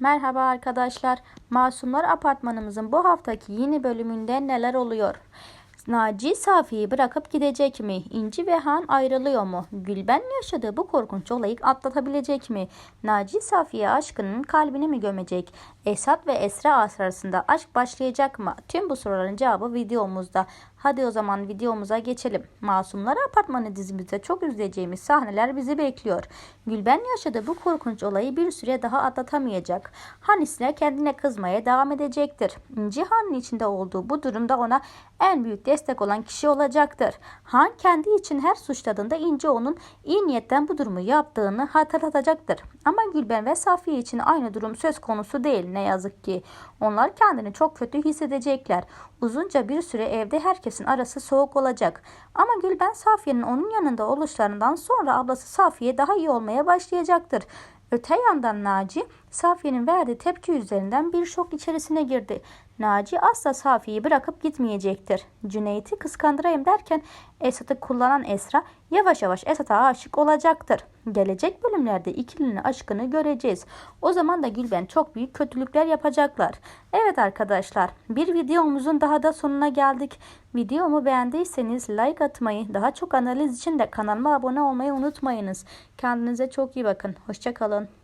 Merhaba arkadaşlar. Masumlar Apartmanımızın bu haftaki yeni bölümünde neler oluyor? Naci Safi'yi bırakıp gidecek mi? İnci ve Han ayrılıyor mu? Gülben yaşadığı bu korkunç olayı atlatabilecek mi? Naci Safi'ye aşkının kalbini mi gömecek? Esat ve Esra arasında aşk başlayacak mı? Tüm bu soruların cevabı videomuzda. Hadi o zaman videomuza geçelim. Masumlar Apartmanı dizimizde çok izleyeceğimiz sahneler bizi bekliyor. Gülben yaşadığı bu korkunç olayı bir süre daha atlatamayacak. Han ise kendine kızmaya devam edecektir. İnci Han'ın içinde olduğu bu durumda ona en büyük destek olan kişi olacaktır. Han kendi için her suçladığında İnci onun iyi niyetten bu durumu yaptığını hatırlatacaktır. Ama Gülben ve Safiye için aynı durum söz konusu değil ne yazık ki. Onlar kendini çok kötü hissedecekler. Uzunca bir süre evde herkesin arası soğuk olacak. Ama Gülben Safiye'nin onun yanında oluşlarından sonra ablası Safiye daha iyi olmaya başlayacaktır. Öte yandan Naci, Safiye'nin verdiği tepki üzerinden bir şok içerisine girdi. Naci asla Safiye'yi bırakıp gitmeyecektir. Cüneyt'i kıskandırayım derken Esat'ı kullanan Esra yavaş yavaş Esat'a aşık olacaktır. Gelecek bölümlerde ikilinin aşkını göreceğiz. O zaman da Gülben çok büyük kötülükler yapacaklar. Evet arkadaşlar bir videomuzun daha da sonuna geldik. Videomu beğendiyseniz like atmayı, daha çok analiz için de kanalıma abone olmayı unutmayınız. Kendinize çok iyi bakın. Hoşçakalın.